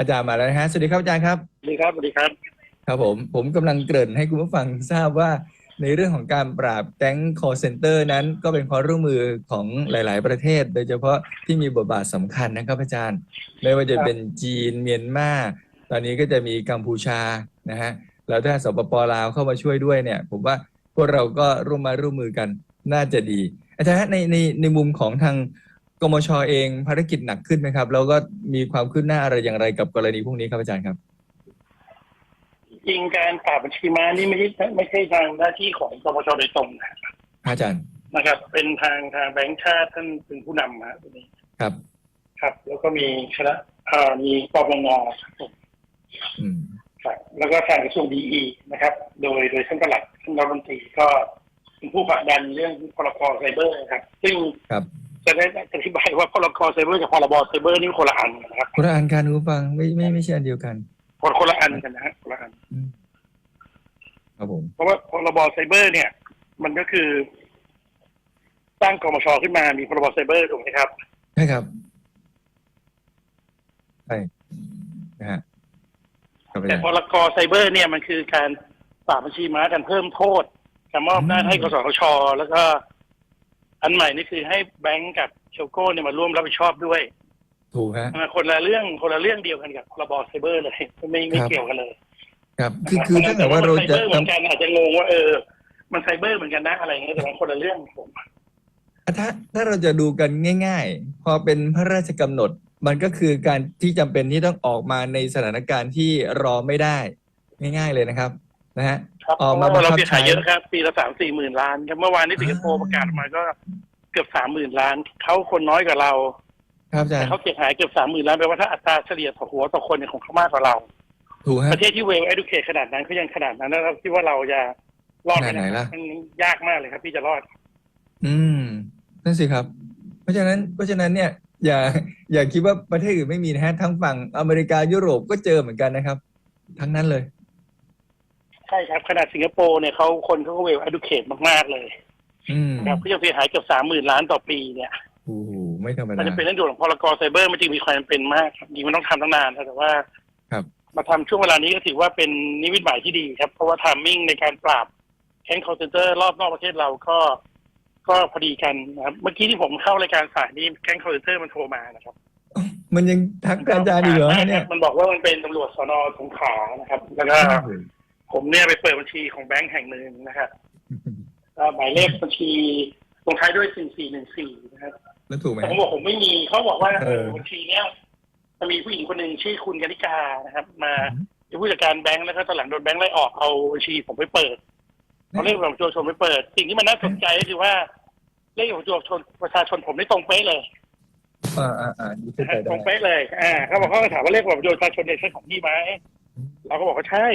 อาจารย์มาแล้วนะฮะสวัสดีครับอาจารย์ครับสวัสดีครับสวัสดีครับ ครับผมผมกำลังเกริ่นให้คุณผู้ฟังทราบว่าในเรื่องของการปราบแก๊ง call center นั้น ก็เป็นความร่วมมือของหลาย ๆ ประเทศ โดยเฉพาะที่มีบทบาทสำคัญนะครับอาจารย์ ไม่ว่าจะเป็นจีนเมียนมาตอนนี้ก็จะมีกัมพูชานะฮะแล้วถ้าสปปลาวเข้ามาช่วยด้วยเนี่ย ผมว่าพวกเราก็ร่วมมาร่วมมือกันน่าจะดี อาจารย์ฮะในในในมุมของทาง กมชเองภารกิจหนักขึ้นไหมครับ แล้วก็มีความคืบหน้าอะไรอย่างไรกับกรณีพวกนี้ครับอาจารย์ครับ จริงการปราบบัญชีม้านี่ไม่ใช่ไม่ใช่ทางหน้าที่ของกปชโดยตรงนะอาจารย์นะครับ เป็นทางทางแบงค์ชาติท่านเป็นผู้นำมาตรงนี้ครับ ครับ แล้วก็มีคณะเอ่อมีปปงครับผมอืมครับแล้วก็ทางกระทรวงดีนะครับ โดยโดยท่านประหลัดท่านรัฐมนตรีก็เป็นผู้ผลักดันเรื่องพรกไซเบอร์ครับ ซึ่งครับ จะได้อธิบายว่าพรกไซเบอร์กับพรบไซเบอร์นี่คนละอันนะครับคนละอันการคุณผู้ฟังไม่ไม่ไม่ใช่อันเดียวกัน คนคนละอันกันนะฮะคนละอันอืมครับผมเพราะว่าพรบไซเบอร์เนี่ย มันก็คือสร้างกมชขึ้นมามีพรบไซเบอร์ถูกไหมครับใช่ครับใช่นะฮะครับอาแต่จารย์พรกไซเบอร์ เนี่ยมันคือการปราบบัญชีม้ากันเพิ่มโทษการมอบหน้าจให้กสทชแล้วก็ อันใหม่นี่คือให้แบงก์กับเชลโก้เนี่ยมาร่วมรับผิดชอบด้วยถูกฮะอ่าคนละเรื่องคนละเรื่องเดียวกันกับพรบไซเบอร์เลยไม่ไม่ครับเกี่ยวกันเลย ครับคือคือถ้าเกิดว่าเราไซจะเบอร์เหมือนกันอาจจะงงว่าเออ มันไซเบอร์เหมือนกันนะอะไรอย่างเงี้ยแต่มันคนละเรื่องผมถ้าถ้าเราจะดูกันง่าย ๆ พอเป็นพระราชกำหนด มันก็คือการที่จำเป็นที่ต้องออกมาในสถานการณ์ที่รอไม่ได้ ง่าย ๆเลยนะครับ นะฮะครับออกมาเพราะว่าเราบังคับเสียหายใช้ เยอะครับ ปีละสามสี่หมื่นล้านครับเมื่อวานนี้สิงคโปร์ประกาศออกมาก็เกือบสามหมื่นล้านเขาคนน้อยกว่าเราครับอาจารแต่ย์เขาเสียหายเกือบสามหมื่นล้านแปลว่าถ้าอัตราเฉลี่ยต่อหัวต่อคนเนี่ยของเขามากกว่าเรา ถูกปฮะ ระเทศที่เวล educate ขนาดนั้นเขายังขนาดนั้นแล้วเราคิดว่าเราจะรอดขนาดไหนล่ะ มันยากมากเลยครับที่จะรอด อืมนั่นสิครับ เพราะฉะนั้นเพราะฉะนั้นเนี่ย อย่าอย่าคิดว่าประเทศอื่นไม่มีนะฮะทั้งฝั่งอเมริกายุโรปก็เจอเหมือนกันนะครับ ทั้งนั้นเลย ใช่ครับขนาดสิงคโปร์เนี่ยเขาคนเขาก็เวล educate มากๆเลยอืมครับเขาจะเสียหายเกือบสามหมื่นล้านต่อปีเนี่ยโอ้โหไม่ธรรมมันดาจะเป็นเรื่องด่วนของพรกไซเบอร์มันจึงมีความจำเป็นมากครับจริงมันต้องทำตั้งนานครับแต่ว่าครับ มาทำช่วงเวลานี้ก็ถือว่าเป็นนิมิตหมายที่ดีครับ เพราะว่าทามมิ่งในการปราบแก๊งคอร์เซนเตอร์รอบนอกประเทศเราก็ ก็พอดีกันนะครับ เมื่อกี้ที่ผมเข้ารายการสายนี้แก๊งคอร์เซนเตอร์มันโทรมานะครับ มันยังทักอาจารย์อีกเหรอฮะเนี่ยมันบอกว่ามันเป็นตำรวจสนสงขลานะครับ แล้วก็ ผมเนี่ยไปเปิดบัญชีของแบงก์แห่งหนึ่งนะครับก็หมายเลขบัญชีลงท้ายด้วยสี่สี่หนึ่งสี่นะครับแล้วถูกไหมแต่ผมบอกผมไม่มีเขาบอกว่าเออบัญชีเนี้ยมันมีผู้หญิงคนหนึ่งชื่อคุณกนิกานะครับ มาเป็นผู้จัดการแบงค์แล้วก็ตอนหลังโดนแบงค์ไล่ออกเอาบัญชีผมไปเปิดเขาเรียกผมตัวชนไปเปิด สิ่งที่มันน่าสนใจก็คือว่าเลขของตัวชนประชาชนผมไม่ตรงเป๊ะเลยอ่าอ่าอ่านี่เข้าใจตได้รงเป๊ะเลย อ่าเขาบอกเขาก็ถามว่าเลขของประชาชนเนี่ยใช่ของพี่ไหมเราก็บอกว่าใช่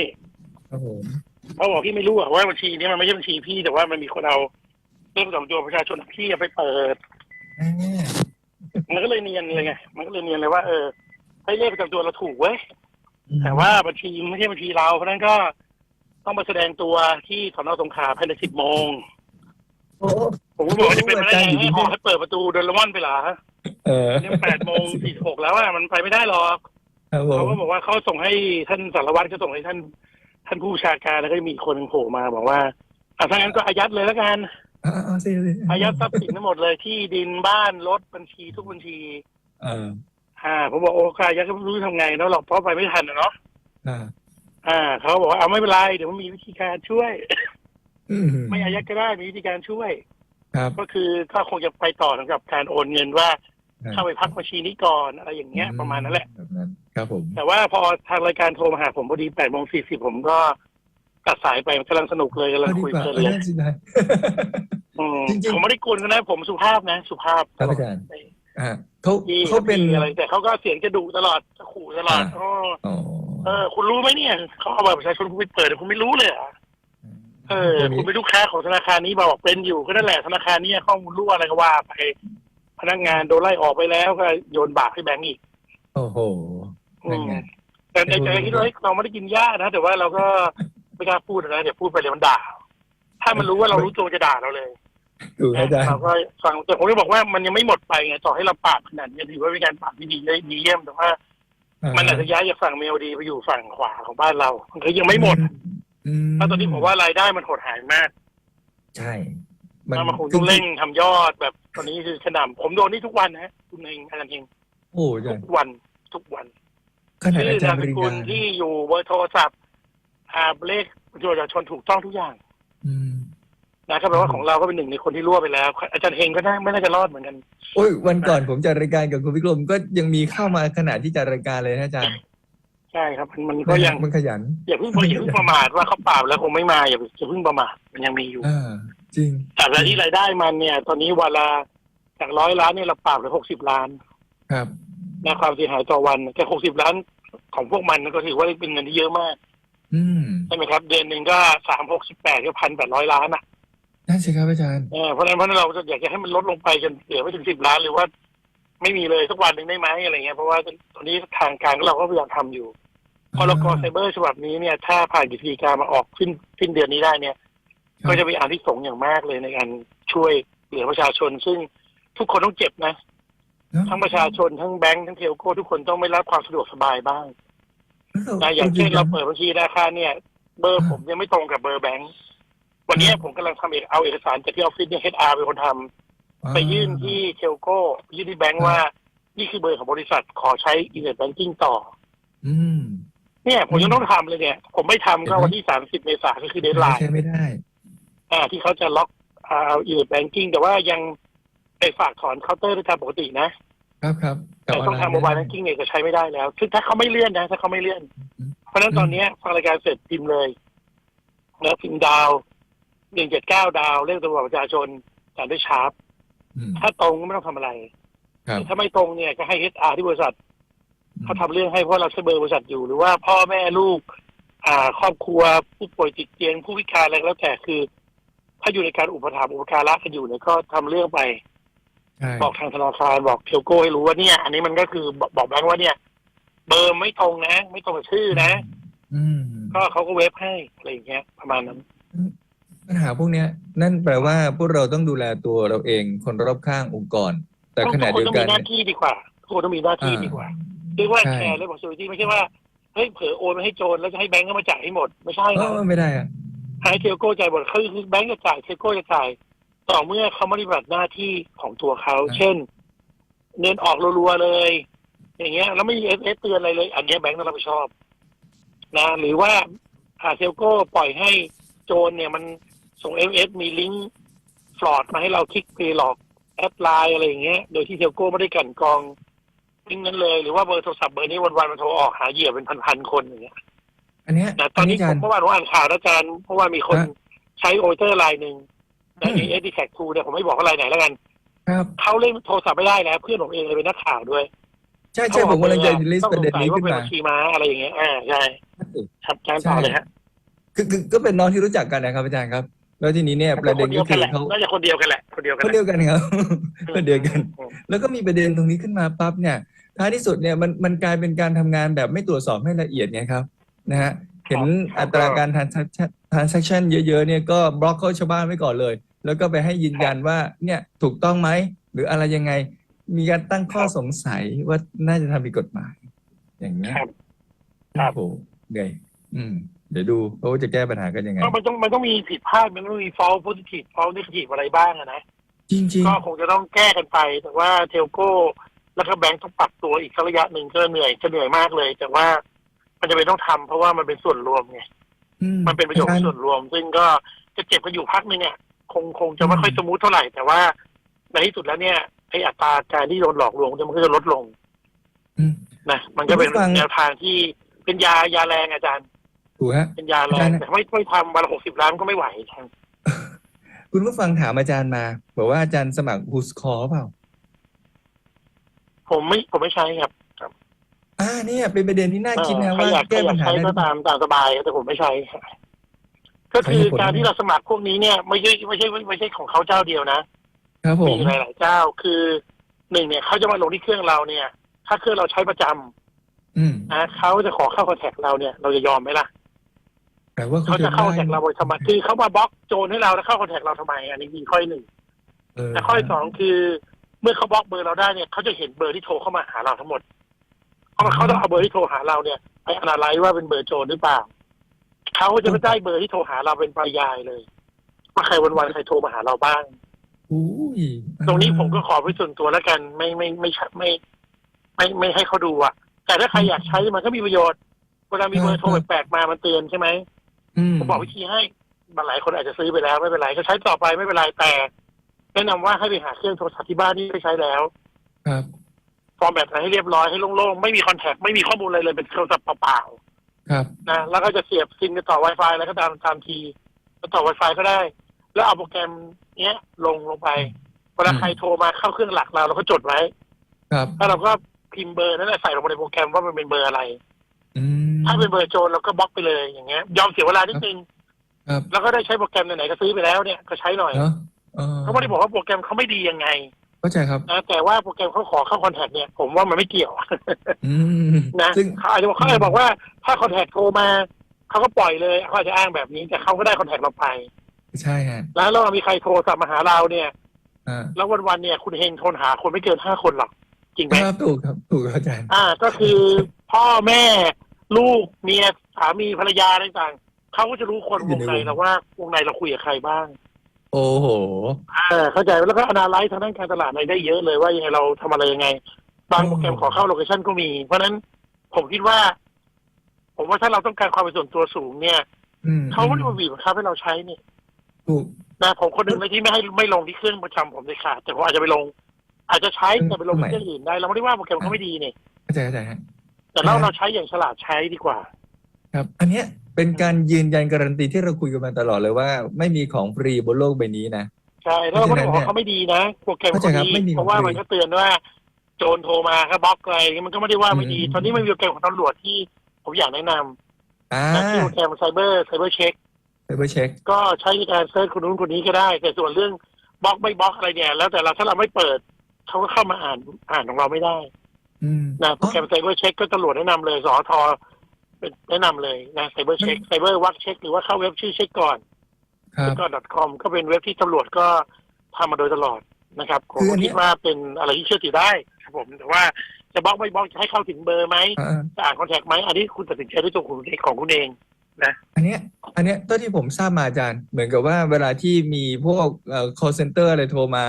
ครับผมเขาบอกพี่ไม่รู้อะว่าบัญชีนี้มันไม่ใช่บัญชีพี่แต่ว่ามันมีคนเอาเลขประจำตัวประชาชนของพี่ไปเปิด อ่ามันก็เลยเนียนเลยไง มันก็เลยเนียนเลยว่าเออให้เลขประจำตัวเราถูกเว้ย แต่ว่าบัญชีไม่ใช่บัญชีเราเพราะฉะนั้นก็ต้องมาแสดงตัวที่สอนอสงขลาภายในสิบโมง โอ้ผมก็บอกว่าจะเป็นไปได้อาจารย์อยู่ไงที่ให้ขอให้เปิดประตูโดนละม่อนไปเหรอเออเนี่ยแปดโมงสี่หกแล้วอะมันไปไม่ได้หรอกครับผเขามก็บอกว่าเขาส่งให้ท่านสารวัตรก็ส่งให้ท่าน ท่านผู้บัญชาการแล้วก็มีอีกคนหนึ่งโผล่มาบอกว่าอะถ้างั้นก็อายัดเลยแล้วกัน อ่าเอาสิเอาสิอายัดทรัพย์สินทั้งหมดเลยที่ดินบ้านรถบัญชีทุกบัญชี เอออ่า ผมบอกโอ้ค่ะอายัดก็ไม่รู้ทำไงแล้วหรอกเพราะไปไม่ทันอะเนาะอ่าอ่าเขาบอกว่าเอาไม่เป็นไรเดี๋ยวมันมีวิธีการช่วย อืมไม่อายัดก็ได้มีวิธีการช่วย ครับก็คือก็คงจะไปต่อสำหรับการโอนเงินว่าเข้าไปพักบัญชีนี้ก่อนอะไรอย่างเงี้ย ประมาณนั้นแหละ แบบนั้น ครับผม แต่ว่าพอทางรายการโทรมาหาผมพอดีแปดโมงสี่สิบผมก็ตัดสายไปกำลังสนุกเลยกำลังเอาดีคุยกว่าเพลินเออเลยนั่นสินายอืมจริงๆ ผมไม่ได้กวนกันนะ ผมสุภาพนะ สุภาพครับอาจารย์ไม่อ่าเขาดีเขาเป็น ดีอะไร แต่เขาก็เสียงจะดุตลอดจะขู่ตลอดอ่าอ๋ออ๋อเออ คุณรู้ไหมเนี่ยเขาเอาบัตรประชาชนคุณไปเปิดแต่คุณไม่รู้เลยเหรอเออจะมีคุณเป็นลูกค้าของธนาคารนี้บอกเป็นอยู่ก็นั่นแหละธนาคารเนี้ข้อมูลรั่วอะไรก็ว่าไปพนักงานโดนไล่ออกไปแล้วก็โยนบาปให้แบงก์อีก โอ้โหอื นั่นมไง แต่ในใจคิดว่าเฮ้ยเราไม่ได้กินหญ้านะแต่ว่าเราก็ไม่กล้าพูดนะเดี๋ยวพูดไปเลยมันด่า ถ้ามันรู้ว่าเรารู้ตัวจะด่าเราเลยถูกอาจารย์เราก็ฟังแต่ผมจะบอกว่ามันยังไม่หมดไปไงต่อให้เราปราบขนาดนี้ถือว่าเป็นการปราบที่ดีได้ดีเยี่ยมแต่ว่า มันอาจจะย้ายจากฝั่งเมลดีไปอยู่ฝั่งขวาของบ้านเรามันก็ยังไม่หมดอืมเพราะตอนนี้ผมว่ารายได้มันหดหายมากใช่ มันคงต้องเร่งทำยอดแบบตอนนี้คือขนำผมโดนนี่ทุกวันนะฮะคุณเองอาจารย์เองโอ้อาจารทุย์กวันทุกวัน ขนาดชื่อาอจารนามย์ปสริญกุลญาที่อยู่เบอร์โทรศัพท์อ่าเลขบัตรประชาชนถูกต้องทุกอย่างอืมนะก็แปลว่าของเราก็เป็นหนึ่งในคนที่รั่วไปแล้ว อาจารย์เฮงก็น่าไม่น่าจะรอดเหมือนกัน โอ้ยวันก่อนผมจัดรายการกับคุณวิกรมก็ยังมีเข้ามาขณะที่จัดรายการเลยนะอาจารย์ใช่ครับมันมันก็ยังมันขยันอย่าเพิ่งอย่าเพิ่งประมาทว่าเขาปราบแล้วคงไม่มาอย่าอย่าเพิ่งประมาทมันยังมีอยู่ อ่าจริงจากรายที่รายได้มันเนี่ย ตอนนี้วันละจากร้อยล้านเนี่ยเราปราบเหลือหกสิบล้าน ครับ นะความเสียหายต่อวันแต่หกสิบล้าน ของพวกมันก็ถือว่าเป็นเงินที่เยอะมาก อืมใช่ไหมครับ เดือนหนึ่งก็สามหกสิบแปดก็พันแปดร้อยล้านอะนั่นสิครับอาจารย์เออเพราะฉะนั้นเพราะฉะนั้นเราจะอยากจะให้มันลดลงไปจนเหลือไม่ถึงสิบล้านหรือว่า ไม่มีเลยสักวันหนึ่งได้ไหมอะไรเงี้ยเพราะว่าตอนนี้ทางการเราก็พยายามทำอยู่พรกไซเบอร์ฉบับนี้เนี่ย ถ้าผ่านกฤษฎีกามาออกสิ้นสิ้นเดือนนี้ได้เนี่ย ก็จะเป็นอันที่สงส์อย่างมากเลยในการช่วยเหลือประชาชน ซึ่งทุกคนต้องเจ็บนะเนอะ ทั้งประชาชนทั้งแบงก์ทั้งเทลโก้ทุกคนต้องไม่รับความสะดวกสบายบ้างแล้วนะอย่างเช่นจริเราๆเปิดบัญชีธนาคารเนี่ย เบอร์ผมยังไม่ตรงกับเบอร์แบงก์วันนี้ผมกำลังทำเอกเอาเอกสารจากที่ออฟฟิศเนี่ยเฮดอาร์เป็นคนทำไปยื่นที่เทลโก้ยื่นที่แบงก์ว่า นี่คือเบอร์ของบริษัทขอใช้อินเทอร์เน็ตแบงกิ้งต่อ อืมเนี่ย ผมยังต้องทำเลยเนี่ย ผมไม่ทำก็วันที่สามสิบเมษายนก็คือเดทไลน์ใช้ไม่ได้ อ่า ที่เขาจะล็อกอ่าอินเทอร์เน็ตแบงกิ้งแต่ว่ายัง ไปฝากถอนเคาน์เตอร์ได้ตามปกตินะครับครับแต่ต้องทางโมบายแบงกิ้งเนี่ยจะใช้ไม่ได้แล้วคือถ้าเขาไม่เลื่อนนะ ถ้าเขาไม่เลื่อน เพราะฉะนั้นตอนเนี้ยฟังรายการเสร็จพิมพ์เลย แล้วพิมพ์ดาวหนึ่งเจ็ดเก้าดาวเลขตัวประชาชนตามด้วยชาร์ปอืมถ้าตรงก็ไม่ต้องทำอะไรครับถ้าไม่ตรงเนี่ยก็ให้เอสอาร์ที่บริษัทเขาทำเรื่องให้เพราะเราใช้เบอร์บริษัทอยู่หรือว่าพ่อแม่ลูก อ่า ครอบครัวผู้ป่วยติดเตียงผู้พิการอะไรก็แล้วแต่คือ ถ้าอยู่ในการอุปถัมภ์อุปการะกันอยู่เนี่ยก็ทำเรื่องไปใช่ บอกทางธนาคารบอกเทลโก้ให้รู้ว่าเนี่ย อันนี้มันก็คือบอกบอกแบงค์ว่าเนี่ย เบอร์ไม่ตรงนะ ไม่ตรงกับชื่อนะ อืมก็เขาก็เวฟให้อะไรอย่างเงี้ย ประมาณนั้นปัญหาพวกเนี้ย นั่นแปลว่าพวกเราต้องดูแลตัวเราเองคนรอบข้างองค์กร แต่ต้องขณะทุกคนเดียวต้องกัมีนหน้าที่ดีกว่าทุกคนต้องมีหน้าที่ดีกว่าเรียกว่าใช่แชร์เรื่องของ security ไม่ใช่ว่าเฮ้ยเผลอโอนมาให้โจรแล้วจะให้แบงก์ก็มาจ่ายให้หมด ไม่ใช่เอนะอไม่ได้อะให้เทลโก้จ่ายหมดคือคือแบงก์จะจ่ายเทลโก้จะจ่าย ต่อเมื่อเขาไม่ได้ปฏิบัติหน้าที่ของตัวเขา เช่นเงินออกรัวๆเลย อย่างเงี้ย แล้วไม่มีเอสเอสเตือนอะไรเลย อันเนี้ยแบงก์ต้องรับผิดชอบ นะ หรือว่าอาเทลโก้ปล่อยให้โจรเนี่ยมันส่งเอเอสมีลิงก์ฟลอดมาให้เราคลิกไปหลอกแอดไลน์อะไรอย่างเงี้ย โดยที่เทลโก้ไม่ได้กลั่นกรองลิงก์นั้นเลย หรือว่าเบอร์โทรศัพท์เบอร์นี้วันๆมันโทรออกหาเหยื่อเป็นพันๆคนอย่างเงี้ยอันเนี้ยนะตอัอนนนี้นี้อาจารย์ผมเมื่อวานผมอ่านข่าวนะอาจารย์เพราะว่ามีคนฮะใช้โอเตอร์ไลน์หนึ่ง ในอืมเอดีแท็กทูเนี่ยผมไม่บอกว่าไลน์ไหนแล้วกัน ครับเขาเล่นโทรศัพท์ไม่ได้แล้วเพื่อนผมเองเลยเป็นนักข่าวด้วยใช่ใช่ผมกำลังจะลิสต้อต์ประเด็นนี้สงสัยว่าขึ้นเป็นมาบัญชีม้าอะไรอย่างเงี้ยอ่าใช่ครับอาจารย์ต่อเลยฮะคือคือก็เป็นน้องที่รู้จักกันนะครับอาจารย์ครับ แล้วทีนี้เนี่ยประเด็นคเดีก็ยวกัคืนอแหละเขาน่าจะคนเดียวกันแหละคนเดียวกันคนแหละเดียวกันครับคนเดียวกันอืมแล้วก็มีประเด็นตรงนี้ขึ้นมาปั๊บเนี่ยท้ายที่สุดเนี่ยมันมันกลายเป็นการทำงานแบบไม่ตรวจสอบให้ละเอียดไงครับนะฮะ เห็นอัตราการ transaction transaction เยอะๆเนี่ยก็บล็อกเขาชาวบ้านไว้ก่อนเลย แล้วก็ไปให้ยืนยันว่าเนี่ยถูกต้องไหม หรืออะไรยังไง มีการตั้งข้อสงสัยว่าน่าจะทำผิดกฎหมาย อย่างเงี้ยครับครับโอ้โหเหนื่อยอืม เดี๋ยวดูเขาจะแก้ปัญหากันยังไงก็มันต้องมันต้องมีผิดพลาดมันต้องมี false positive false negative อะไรบ้างอะนะจริงก็คงจะต้องแก้กันไป แต่ว่าเทลโก้ แล้วก็แบงก์ต้องปรับตัวอีกสักระยะหนึ่งก็เหนื่อยจะเหนื่อยมากเลย แต่ว่า มันจะเป็นต้องทำเพราะว่ามันเป็นส่วนรวมไงๆอืมันเป็นประโยชน์อาจารส่วนรวม ซึ่งก็จะเจ็บกันอยู่พักหนึงอะคงคงจะไม่ค่อยสมูทเท่าไหร่ แต่ว่าในที่สุดแล้วเนี่ยไออัตราการที่โดนหลอกลวงเนี่ยมันก็จะลดลงอืมนะมันก็เป็นคุณผู้ฟังแนวทางที่เป็นยายาแรงอาจารย์ถูกฮะเป็นยาแรอาจางรย์แต่ไม่ไม่ทำวันละหกสิบล้านก็ไม่ไหวอาจารย์คุณผู้ฟังถามอาจารย์มา บอกว่าอาจารย์สมัครฮูสคอร์เปล่า ผมไม่ผมไม่ใช้ครับ อ่าเนี่ย เป็นประเด็นที่น่าคิดนะเออว่าใครอยากใครแก้อปัยาญกหาใช้ได้ก็ตามตามสบายแต่ผมไม่ใช้ครับก็คือใช้เหตุผลการที่เราสมัครพวกนี้เนี่ยไม่ใช่ไม่ใช่ไม่ใช่ของเขาเจ้าเดียวนะครับผมมีหลายๆเจ้าคือหนึ่งเนี่ยเขาจะมาลงที่เครื่องเราเนี่ย ถ้าเครื่องเราใช้ประจำอืมนะเขาจะขอเข้าคอนแทคเราเนี่ย เราจะยอมไหมล่ะแต่ว่าเขาเขาจะเข้าคอนแทคเราโดยธรรมะคือเขามาบล็อกโจรให้เราแล้วเข้าคอนแทคเราทำไม อันนี้มีข้อหนึ่งเออแต่ข้อที่สองคือ เมื่อเขาบล็อกเบอร์เราได้เนี่ยเขาจะเห็นเบอร์ที่โทรเข้ามาหาเราทั้งหมด เพราะเขาต้องเอาเบอร์ที่โทรหาเราเนี่ยไปอนาลัยว่าเป็นเบอร์โจรหรือเปล่าเขาก็จะไม่ได้เบอร์ที่โทรหาเราเป็นปรยายเลยว่าใครวันๆใครโทรมาหาเราบ้างอุ้ยตรงนี้ผมก็ขอไว้ส่วนตัวแล้วกัน ไม่ไม่ไม่ไม่ ไม่ไม่ไม่ให้เขาดูอะแต่ถ้าใครอยากใช้มันก็มีประโยชน์เวลามีเบอร์โทรแปลกๆมามันเตือนใช่ไหมอืมผมบอกวิธีให้บางหลายคนอาจจะซื้อไปแล้วไม่เป็นไรก็ใช้ต่อไปไม่เป็นไรแต่แนะนำว่าให้ไปหาเครื่องโทรศัพท์ที่บ้านที่ไม่ใช้แล้ว ครับ ฟอร์แมตอะไรให้เรียบร้อยให้โล่งๆ ไม่มีคอนแทคไม่มีข้อมูลอะไรเลยเป็นโทรศัพท์เปล่าครับๆนะแล้วก็จะเสียบซิมกันต่อ Wi-Fi แล้วก็ตามตามทีแล้วต่อ Wi-Fi ก็ได้ แล้วเอาโปรแกรมเนี้ยลงลงไปเวลาใครโทรมาเข้าเครื่องหลักเราเราก็จดไว้ ครับแล้วเราก็พิมพ์เบอร์นั้นนะใส่ลงไปในโปรแกรมว่ามันเป็นเบอร์อะไร อืม ถ้าเป็นเบอร์โจรเราก็บล็อกไปเลยอย่างเงี้ยยอมเสียเวลานิดนึงครับ แล้วก็ได้ใช้โปรแกรมไหนๆก็ซื้อไปแล้วเนี่ยก็ใช้หน่อยเนาะเออเขาไม่ได้บอกว่าโปรแกรมเขาไม่ดียังไง เข้าใจครับ นะแต่ว่าโปรแกรมเขาขอเข้าคอนแทคเนี่ยผมว่ามันไม่เกี่ยว อืมนะซึ่งเขาอาจจะบอกเขาอาจจะบอกว่าถ้าคอนแทคโทรมาเขาก็ปล่อยเลยเขาอาจจะอ้างแบบนี้แต่เขาก็ได้คอนแทคเราไป ใช่ฮะแล้วเรามีใครโทรศัพท์มาหาเราเนี่ย อ่าแล้ววันๆเนี่ยคุณเฮงโทรหาคนไม่เกินห้าคนหรอกจริงไหมครับถูกครับถูกครับอาจารย์อ่า ก็คือพ่อแม่ ลูกเมียสามีภรรยาอะไรต่างๆเขาก็จะรู้คนวงในเราว่าวงในเราคุยกับใครบ้าง โอ้โหเออเข้าใจแล้วก็อนาลัยทางด้านการตลาดในได้เยอะเลยว่ายังไงเราทำอะไรยังไง บางโปรแกรมขอเข้าโลเคชันก็มี เพราะฉะนั้นผมคิดว่า ผมว่าถ้าเราต้องการความเป็นส่วนตัวสูงเนี่ยอืมเขาไม่ได้มาบีบบังคับให้เราใช้เนี่ยถูก นะผมคนหนึ่งเลยที่ไม่ให้ไม่ลงที่เครื่องประจำผมเลยค่ะแต่ผมอาจจะไปลง อาจจะใช้แต่ไปลงที่เครื่องอื่นได้เราไม่ได้ว่าโปรแกรมเขาไม่ดีเนี่ยเข้าใจเข้าใจฮะแต่เราอ่าเราใช้อย่างฉลาดใช้ดีกว่า ครับ อันเนี้ยเป็นการยืนยันการันตีที่เราคุยกันมาตลอดเลยว่า ไม่มีของฟรีบนโลกใบนี้นะ ใช่แล้วเราไม่ได้บอกว่าเขาไม่ดีนะโปรแกรมเข้าคใจนครับไม่มีนี้เพราะว่าของฟรีมันก็เตือนว่าโจรโทรมาก็บล็อกอะไรอย่างเงี้ยมันก็ไม่ได้ว่าไม่ดีอืมตอนนี้มันมีโปรแกรมของตำรวจที่ผมอยากแนะนำอ่านะที่โปรแกรมไซเบอร์ไซเบอร์เช็คไปเบอร์เช็คก็ใช้ในการเซิร์ชคนนู้นคนนี้ก็ได้ แต่ส่วนเรื่องบล็อกไม่บล็อกอะไรเนี่ย แล้วแต่เราถ้าเราไม่เปิดเขาก็เข้ามาอ่านอ่านของเราไม่ได้อืมนะโปรแกรมไซเบอร์เช็คก็ตำรวจแนะนำเลยสอทอเป็น แนะนำเลยนะไซเบอร์เช็คไซเบอร์วักเช็คหรือว่าเข้าเว็บชื่อเช็คก่อนครับเช็คก่อน .com ก็เป็นเว็บที่ตำรวจก็ทำมาโดยตลอดนะครับผมคืออันนี้คิดว่าเป็นอะไรที่เชื่อถือได้ครับผมแต่ว่าจะบล็อกไม่บล็อกจะให้เข้าถึงเบอร์ไหมอ่าจะอ่านคอนแทคไหมอันนี้คุณตัดสินใจด้วยตัวคุณเองของคุณเองอันเนี้ยอันเนี้ยต้นที่ผมทราบมาอาจารย์ เหมือนกับว่าเวลาที่มีพวกเอ่อ call center อะไรโทรมา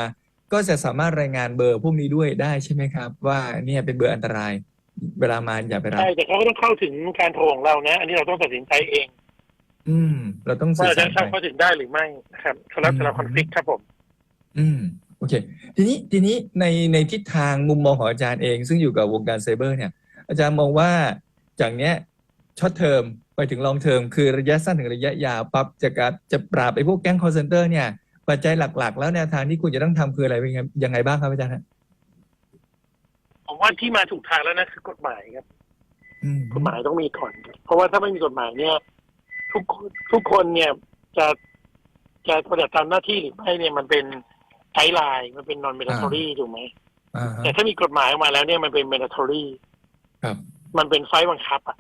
ก็จะสามารถรายงานเบอร์พวกนี้ด้วยได้ใช่ไหมครับ ว่าเนี่ยเป็นเบอร์อันตราย เวลามาอย่าไปรับใช่แต่เขาก็ต้องเข้าถึงการโทรของเรานะ อันนี้เราต้องตัดสินใจเอง อืม เราต้องสื่ว่าอเราสาจะรไปเข้าเข้าถึงได้หรือไม่นะครับสำหรับอืมสำหรับคอนฟ lict ครับผม อืมโอเค ทีนี้ทีนี้ในในทิศทางมุมมองของอาจารย์เอง ซึ่งอยู่กับวงการไซเบอร์เนี่ย อาจารย์มองว่าจากเนี้ยช็อตเทอมไปถึงลองเทอมคือระยะสั้นถึงระยะยาวปั๊บจะการจะปราบไอ้พวกแก๊งคอร์เซนเตอร์เนี่ยปัจจัยหลัก ๆ แล้วแนวทางที่คุณจะต้องทำคืออะไรเป็นไงยังไงบ้างครับอาจารย์ฮะ ผมว่าที่มาถูกทางแล้วนะคือกฎหมายครับอืมกฎหมายต้องมีก่อนครับเพราะว่าถ้าไม่มีกฎหมายเนี่ย ทุกคนทุกคนเนี่ยจะจะปฏิบัติตามหน้าที่หรือไม่เนี่ยมันเป็นไกด์ไลน์มันเป็น non mandatory ถูกไหมอ่าฮะแต่ถ้ามีกฎหมายออกมาแล้วเนี่ยมันเป็น mandatory ครับมันเป็นไฟล์บังคับอะ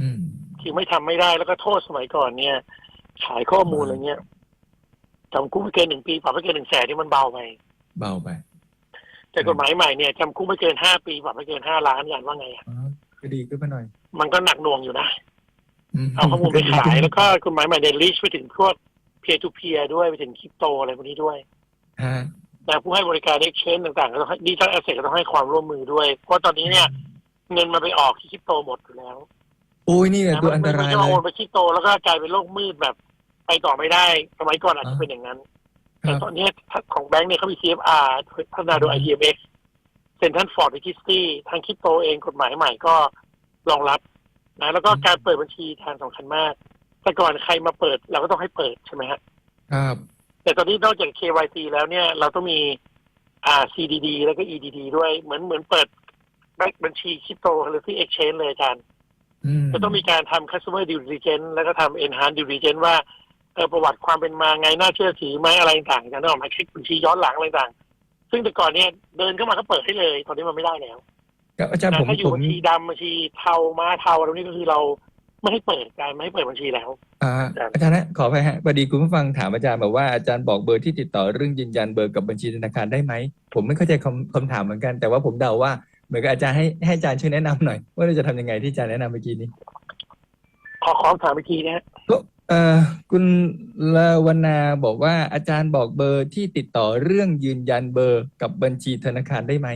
อืมคือไม่ทำไม่ได้แล้วก็โทษสมัยก่อนเนี่ย ขายข้อมูลอะไรเงี้ยจำคุกไม่เกินหนึ่งปีปรับไม่เกินหนึ่งแสนนี่มันเบาไป เบาไป แต่กฎหมายใหม่เนี่ยจำคุกไม่เกินห้าปีปรับไม่เกินห้าล้านอย่างว่าไงอะอ๋อก็ดีขึ้นมาหน่อย มันก็หนักหน่วงอยู่นะมเอาข้อมูลไปขายแล้วก็กฎหมายใหม่เนี่ยลิชไปถึงพวก peer to peer ด้วยไปถึงคริปโตอะไรพวกนี้ด้วยฮะนะผู้ให้บริการ exchange ต่างๆก็ต้องให้ดิจิทัลแอสเซทก็ต้องให้ความร่วมมือด้วย เพราะตอนนี้เนี่ย เงินมันไปออกที่คริปโตหมดอยู่แล้วโอ้ยนี่แหละตัวอันตรายไม่เลใช่ว่ายโอนไปคริปโตแล้วก็กลายเป็นโลกมืดแบบ ไปต่อไม่ได้สมัยก่อนอาจจะอ่าเป็นอย่างนั้นค แต่รับตอนนี้ของแบงก์เนี่ยเขามี CFR พัฒนาโดย IDMX เซ็นทรัลฟอร์ด r ิ g ิสตี้ทางคริปโตเองกฎหมายใหม่ก็รองรับนะแล้วก็การเปิดบัญชีแทนสำคัญมาก แต่ก่อนใครมาเปิดเราก็ต้องให้เปิดใช่ไหมฮะครับ แต่ตอนนี้นอกจาก KYC แล้วเนี่ย เราต้องมีอ่า CDD แล้วก็ EDD ด้วยเหมือนเหมือนเปิดบัญชีคริปโตหรือที่ Exchange เลยอาจารย์อืมจะต้องมีการทำ customer due diligence แล้วก็ทำ enhanced due diligence ว่าเออประวัติความเป็นมาไงน่าเชื่อถือไหมอะไรต่างๆจะต้องออกมาเช็คบัญชีย้อนหลังอะไรต่างๆซึ่งแต่ก่อนเนี่ยเดินเข้ามาก็เปิดให้เลย ตอนนี้มันไม่ได้แล้วครับอาจารย์ผมถ้าอผยู่มบัญชีดำบัญชีเทาม้าเทาอะไรพวกนี้ก็คือเราไม่ให้เปิดการไม่ให้เปิดบัญชีแล้วอ่าครับอาจารย์นะขอไปฮะพอดีคุณผู้ฟังถามอาจารย์บอกว่าอาจารย์บอกเบอร์ที่ติดต่อเรื่องยืนยันเบอร์กับบัญชีธนาคารได้ไหมผมไม่เข้าใจคำคำถามเหมือนกัน แต่ว่าผมเดาว่าเหมือนกับอาจารย์ให้ให้อาจารย์ช่วยแนะนำหน่อย ว่าเราจะทำยังไงที่อาจารย์แนะนำเมื่อกี้นี้ ขอขอถามอีกทีนะฮะ เอ่อคุณลาวนาบอกว่าอาจารย์บอกเบอร์ที่ติดต่อเรื่องยืนยันเบอร์กับบัญชีธนาคารได้ไหม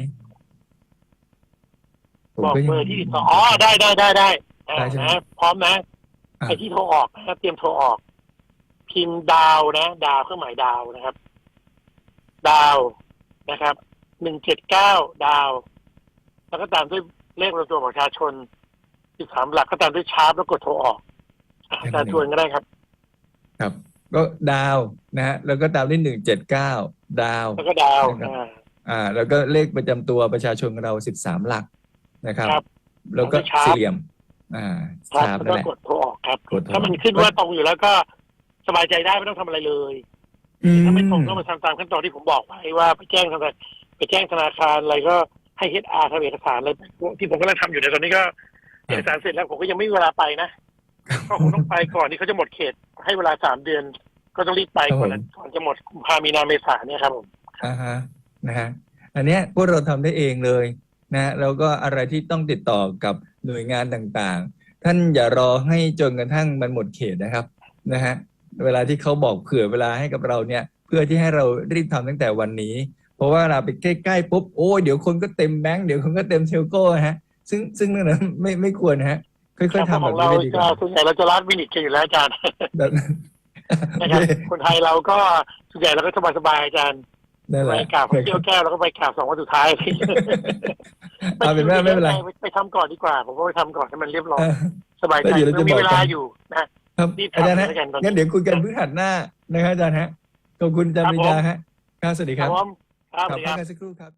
ผมบอกยัง เบอร์ที่ติดต่ออ๋อได้ได้ได้ได้อ่าได้ใช่ไหมนะพร้อมนะอะไอ้ที่โทรออกนะเตรียมโทรออก พิมพ์ดาวนะ ดาวเครื่องหมายดาวนะครับ ดาวนะครับหนึ่งเจ็ดเก้าดาว แล้วก็ตามด้วยเลขประจำตัวประชาชนสิบสามหลักก็ตามด้วยชาร์ปแล้วกดโทรออก อะอาจารย์ชวนก็ได้ครับ ครับ ก็ดาวนะฮะแล้วก็ตามด้วยหนึ่งเจ็ดเก้าดาวแล้วก็ดาวครับอ่าอ่า แล้วก็เลขประจำตัวประชาชนของเราสิบสามหลักนะครับครับแล้วก็แล้วก็ชาร์ปสี่เหลี่ยม อ่าครับชาร์ปแล้วนั่นก็แหละกดโทรออกครับกดโทรถ้ามันขึ้นว่าตรงอยู่แล้วก็สบายใจได้ไม่ต้องทำอะไรเลยอืถ้าไม่ตรงก็มาทำตามขั้นตอนที่ผมบอกไปว่าไปแจ้งธนาคารไปแจ้งธนาคารอะไรก็ให้เฮดอาร์ทำเอกสารอะไรที่ผมกำลังทำอยู่ในตอนนี้ก็เอกสารเสร็จแล้วผมก็ยังไม่มีเวลาไปนะ ก็คงต้องไปก่อนที่เขาจะหมดเขต ให้เวลาสามเดือน ก็ต้องรีบไปก่อนนะก่อนจะหมดกุมภามีนาเมษาเนี่ยครับผม อ่าฮะนะฮะอันเนี้ยพวกเราทำได้เองเลยนะแล้วก็อะไรที่ต้องติดต่อกับหน่วยงานต่างๆ ท่านอย่ารอให้จนกระทั่งมันหมดเขตนะครับนะฮะเวลาที่เขาบอกเผื่อเวลาให้กับเราเนี่ย เพื่อที่ให้เรารีบทำตั้งแต่วันนี้ เพราะว่าเราไปใกล้ๆปุ๊บโอ้ยเดี๋ยวคนก็เต็มแบงค์เดี๋ยวคนก็เต็มเทลโก้ฮะซึ่งซึ่งนั่นนะไม่ไม่ควรฮะ ค่อยๆทำขแบองบเรานี้ได้ดีกจะว่าส่วนใหญ่เราจะรัดวินิจกันอยู่แล้วอาจารย์แบบนะครับคนไทยเราก็ส่วนใหญ่เราก็สบายๆอาจารย์นั่นแหไปละกราบพระเที่ยวแก้วแล้วก็ไปกราบสองวันสุดท้ายเอาเป็นว่าไม่เป็นไร ไปทำก่อนดีกว่า ผมก็ไปทำก่อนให้มันเรียบร้อยเออสบายใจแล้วเดี๋ยวเราจะยังมีบอกเวลากัน อยู่นะ ครับรีบทำอาจารย์ฮะแล้วกันตอนนี้งั้นเดี๋ยวคุยกันพฤหัสหน้านะครับอาจารย์ฮะขอบคุณอาจารย์ครับปริญญาฮะครับสวัสดีคครัรับบผมครับขสอวัสดีครับพักกันสักครู่ครับ